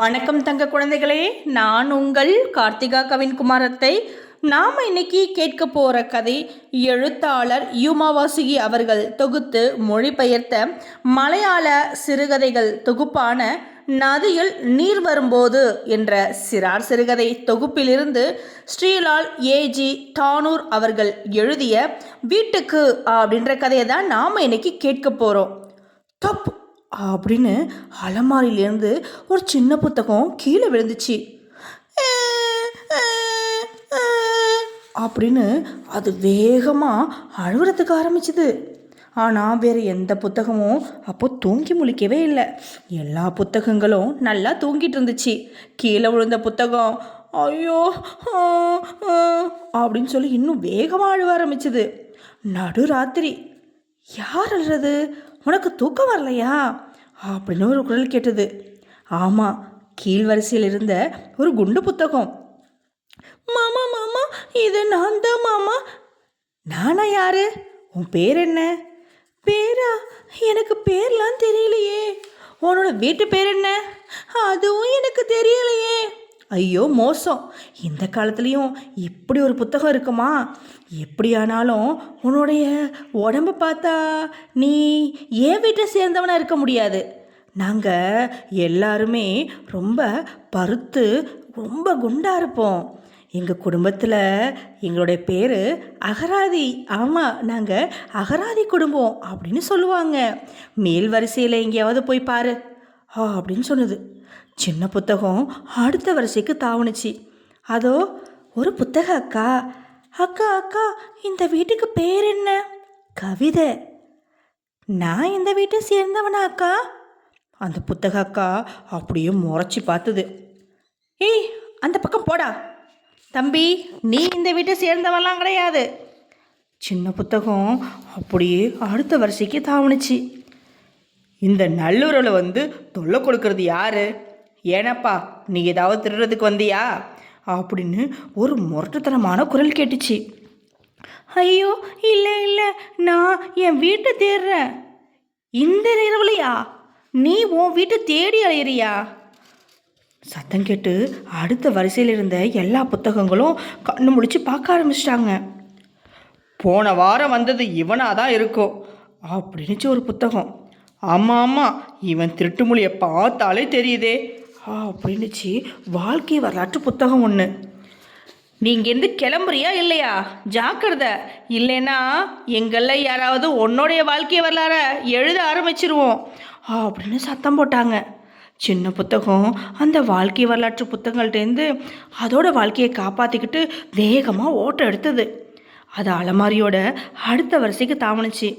வணக்கம் தங்க குழந்தைகளே நான் உங்கள் கார்த்திகா கவின்குமாரத்தை நாம் இன்னைக்கு கேட்க போகிற கதை எழுத்தாளர் யுமாவாசுகி அவர்கள் தொகுத்து மொழிபெயர்த்த மலையாள சிறுகதைகள் தொகுப்பான நதியில் நீர் வரும்போது என்ற சிறார் சிறுகதை தொகுப்பிலிருந்து ஸ்ரீலால் ஏஜி தானூர் அவர்கள் எழுதிய வீட்டுக்கு அப்படின்ற கதையை தான் நாம் இன்னைக்கு கேட்க போகிறோம் தப்பு. அப்படின்னு அலமாரியிலேருந்து ஒரு சின்ன புத்தகம் கீழே விழுந்துச்சு. அப்படின்னு அது வேகமாக அழுகுறதுக்கு ஆரம்பிச்சுது. ஆனால் வேறு எந்த புத்தகமும் அப்போ தூங்கி முழிக்கவே இல்லை. எல்லா புத்தகங்களும் நல்லா தூங்கிட்டு இருந்துச்சு. கீழே விழுந்த புத்தகம் ஐயோ அப்படின்னு சொல்லி இன்னும் வேகமாக அழுவ ஆரம்பிச்சுது. நடுராத்திரி யார் அழுறது? உனக்கு தூக்கம் வரலையா? அப்படின்னு ஒரு குரல் கேட்டது. ஆமாம் கீழ் வரிசையில் இருந்த ஒரு குண்டு புத்தகம். மாமா மாமா இது நான் தான் மாமா. நானா யாரு? உன் பேர் என்ன? பேரா? எனக்கு பேர்லாம் தெரியலையே. உன்னோட வீட்டு பேர் என்ன? அதுவும் எனக்கு தெரியலையே. ஐயோ மோசம். இந்த காலத்துலேயும் இப்படி ஒரு புத்தகம் இருக்குமா? எப்படியானாலும் உன்னுடைய உடம்ப பார்த்தா நீ ஏன் வீட்டை சேர்ந்தவனா இருக்க முடியாது. நாங்கள் எல்லாருமே ரொம்ப பருத்து ரொம்ப குண்டாக இருப்போம். எங்கள் குடும்பத்தில் எங்களுடைய பேர் அகராதி. ஆமாம் நாங்கள் அகராதி குடும்பம் அப்படின்னு சொல்லுவாங்க. மேல் வரிசையில் எங்கேயாவது போய் பாரு. ஆ அப்படின்னு சொன்னது. சின்ன புத்தகம் அடுத்த வரிசைக்கு தாவுனுச்சு. அதோ ஒரு புத்தக அக்கா அக்கா அக்கா இந்த வீட்டுக்கு பேர் என்ன? கவிதை. நான் இந்த வீட்டை சேர்ந்தவனா அக்கா? அந்த புத்தக அக்கா அப்படியே முறைச்சி பார்த்தது. ஏய் அந்த பக்கம் போடா. தம்பி நீ இந்த வீட்டை சேர்ந்தவன்லாம் கிடையாது. சின்ன புத்தகம் அப்படியே அடுத்த வரிசைக்கு தாவணுச்சு இந்த நல்லுறவில் வந்து தொல்லை கொடுக்கறது யாரு? ஏனப்பா நீ ஏதாவது திருடுறதுக்கு வந்தியா? அப்படின்னு ஒரு முரட்டுத்தனமான குரல் கேட்டுச்சு. ஐயோ இல்லை இல்லை நான் என் வீட்டை தேடுறேன். இந்த இரவுலையா? நீ உன் வீட்டை தேடி அலையிறியா? சத்தம் கேட்டு அடுத்த வரிசையில் இருந்த எல்லா புத்தகங்களும் கண்ணு முழிச்சு பார்க்க ஆரம்பிச்சிட்டாங்க. போன வாரம் வந்தது இவனாக தான் இருக்கும் அப்படின்னுச்சு ஒரு புத்தகம். ஆமாம் ஆமாம் இவன் திருட்டுமொழியை பார்த்தாலே தெரியுதே. அப்படின்னுச்சு வாழ்க்கை வரலாற்று புத்தகம் ஒன்று நீங்கள் இருந்து கிளம்புறியா இல்லையா? ஜாக்கிரதை. இல்லைன்னா எங்களில் யாராவது உன்னோடைய வாழ்க்கை வரலாற எழுத ஆரம்பிச்சிருவோம். அப்படின்னு சத்தம் போட்டாங்க. சின்ன புத்தகம். அந்த வாழ்க்கை வரலாற்று புத்தகங்கள்டேருந்து அதோட வாழ்க்கையை காப்பாற்றிக்கிட்டு வேகமாக ஓட்டம் எடுத்தது. அது அலமாரியோட அடுத்த வரிசைக்கு தாமனுச்சு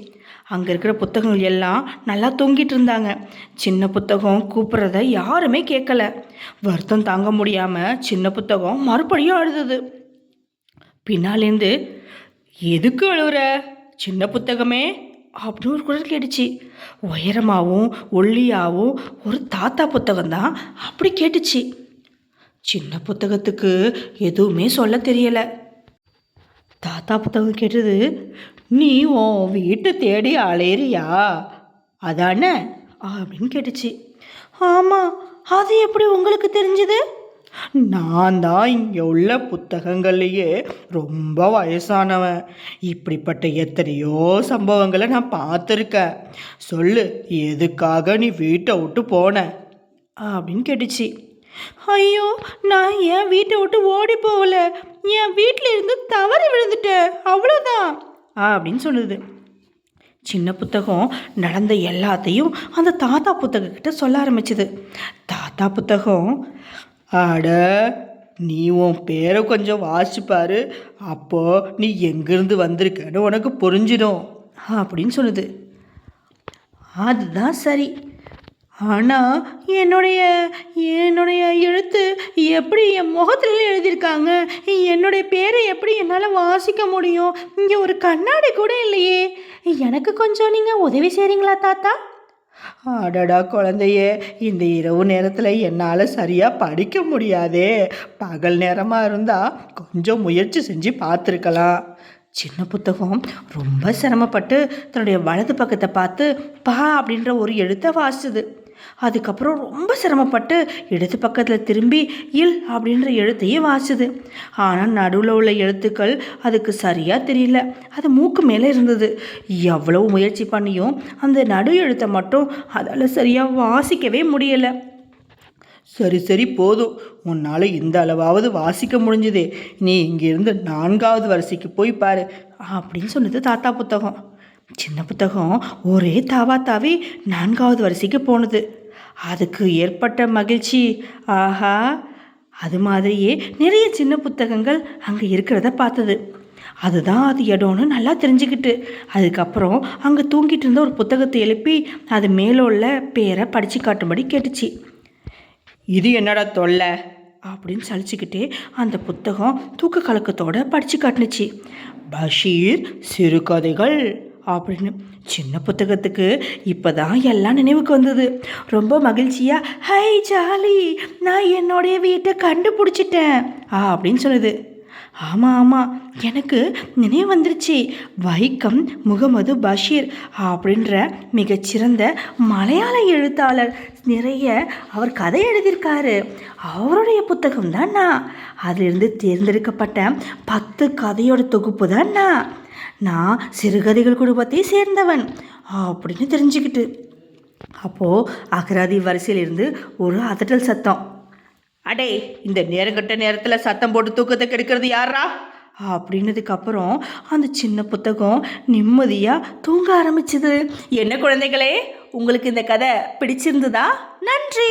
அங்கே இருக்கிற புத்தகங்கள் எல்லாம் நல்லா தொங்கிட்டு இருந்தாங்க. சின்ன புத்தகம் கூப்பிட்றத யாருமே கேட்கல. வருத்தம் தாங்க முடியாமல் சின்ன புத்தகம் மறுபடியும் அழுதுது. பின்னாலேருந்து எதுக்கு அழுவுற? சின்ன புத்தகமே? அப்படின்னு ஒரு குரல் கேட்டுச்சு. உயரமாகவும் ஒல்லியாகவும் ஒரு தாத்தா புத்தகம் தான் அப்படி கேட்டுச்சு. சின்ன புத்தகத்துக்கு எதுவுமே சொல்ல தெரியலை. தாத்தா புத்தகம் கேட்டது நீ உன் வீட்டை தேடி அலையிறியா? அதானே? அப்படின்னு கேட்டுச்சு. ஆமாம் அது எப்படி உங்களுக்கு தெரிஞ்சது? நான் தான் இங்கே உள்ள புத்தகங்கள்லேயே ரொம்ப வயசானவன். இப்படிப்பட்ட எத்தனையோ சம்பவங்களை நான் பார்த்துருக்கேன். சொல்லு எதுக்காக நீ வீட்டை விட்டு போன? அப்படின்னு கேட்டுச்சு. ஐயோ நான் ஏன் வீட்டை விட்டு ஓடி போகல? என் வீட்டில் இருந்து தவறி விழுந்துட்டேன் அவ்வளோதான் அப்படின்னு சொல்லுது. சின்ன புத்தகம் நடந்த எல்லாத்தையும் அந்த தாத்தா புத்தகக்கிட்ட சொல்ல ஆரம்பிச்சுது. தாத்தா புத்தகம் அட நீ உன் பேரை கொஞ்சம் வாசிப்பாரு அப்போ நீ எங்கேருந்து வந்திருக்கன்னு உனக்கு புரிஞ்சிடும். அப்படின்னு சொல்லுது. அதுதான் சரி. ஆனால் என்னுடைய என்னுடைய எழுத்து எப்படி என் முகத்துல எழுதியிருக்காங்க? என்னுடைய பேரை எப்படி என்னால் வாசிக்க முடியும்? இங்கே ஒரு கண்ணாடி கூட இல்லையே. எனக்கு கொஞ்சம் நீங்கள் உதவி செய்கிறீங்களா தாத்தா? அடடா குழந்தையே இந்த இரவு நேரத்தில் என்னால் சரியாக படிக்க முடியாதே. பகல் நேரமாக இருந்தால் கொஞ்சம் முயற்சி செஞ்சு பார்த்துருக்கலாம். சின்ன புத்தகம் ரொம்ப சிரமப்பட்டு தன்னுடைய வலது பக்கத்தை பார்த்து பா அப்படின்ற ஒரு எழுத்தை வாசிச்சது. அதுக்கப்புறம் ரொம்ப சிரமப்பட்டு இடது பக்கத்தில் திரும்பி இல் அப்படின்ற எழுத்தையும் வாச்சுது ஆனால் நடுவில் உள்ள எழுத்துக்கள் அதுக்கு சரியாக தெரியல. அது மூக்கு மேலே இருந்தது. எவ்வளவு முயற்சி பண்ணியும் அந்த நடு எழுத்தை மட்டும் அதால் சரியாக வாசிக்கவே முடியலை. சரி சரி போதும். உன்னால் இந்த அளவாவது வாசிக்க முடிஞ்சுதே. நீ இங்கிருந்து நான்காவது வரிசைக்கு போய் பாரு அப்படின்னு சொன்னது தாத்தா புத்தகம். சின்ன புத்தகம் ஒரே தாவா தாவி நான்காவது வரிசைக்கு போனது. அதுக்கு ஏற்பட்ட மகிழ்ச்சி. ஆஹா அது மாதிரியே நிறைய சின்ன புத்தகங்கள் அங்கே இருக்கிறத பார்த்தது. அதுதான் அது இடம்னு நல்லா தெரிஞ்சுக்கிட்டு அதுக்கப்புறம் அங்கே தூங்கிட்டு இருந்த ஒரு புத்தகத்தை எழுப்பி அது மேலே உள்ள பேரை படித்து காட்டும்படி கேட்டுச்சு. இது என்னடா தொல்லை? அப்படின்னு சலிச்சுக்கிட்டே அந்த புத்தகம் தூக்க கலக்கத்தோடு படித்து காட்டுனுச்சு. பஷீர் சிறுகதைகள் அப்படின்னு. சின்ன புத்தகத்துக்கு இப்போ தான் எல்லாம் நினைவுக்கு வந்தது. ரொம்ப மகிழ்ச்சியாக ஹை ஜாலி நான் என்னுடைய வீட்டை கண்டுபிடிச்சிட்டேன் அப்படின்னு சொல்லுது ஆமாம் ஆமாம் எனக்கு நினைவு வந்துருச்சு. வைக்கம் முகமது பஷீர் அப்படின்ற மிகச்சிறந்த மலையாள எழுத்தாளர். நிறைய அவர் கதை எழுதியிருக்காரு. அவருடைய புத்தகம் தான் நான். அதிலிருந்து தேர்ந்தெடுக்கப்பட்ட பத்து கதையோட தொகுப்பு தான் நான். நான் சிறுகதைகள் குடும்பத்தை சேர்ந்தவன் அப்படின்னு தெரிஞ்சுக்கிட்டு. அப்போது அகராதி வரிசையிலிருந்து ஒரு அதட்டல் சத்தம். அடே இந்த நேரங்கட்ட நேரத்தில் சத்தம் போட்டு தூக்கத்தை கெடுக்கிறது யாரா அப்படின்னதுக்கு அப்புறம் அந்த சின்ன புத்தகம் நிம்மதியாக தூங்க ஆரம்பிச்சது. என்ன குழந்தைகளே உங்களுக்கு இந்த கதை பிடிச்சிருந்ததா? நன்றி.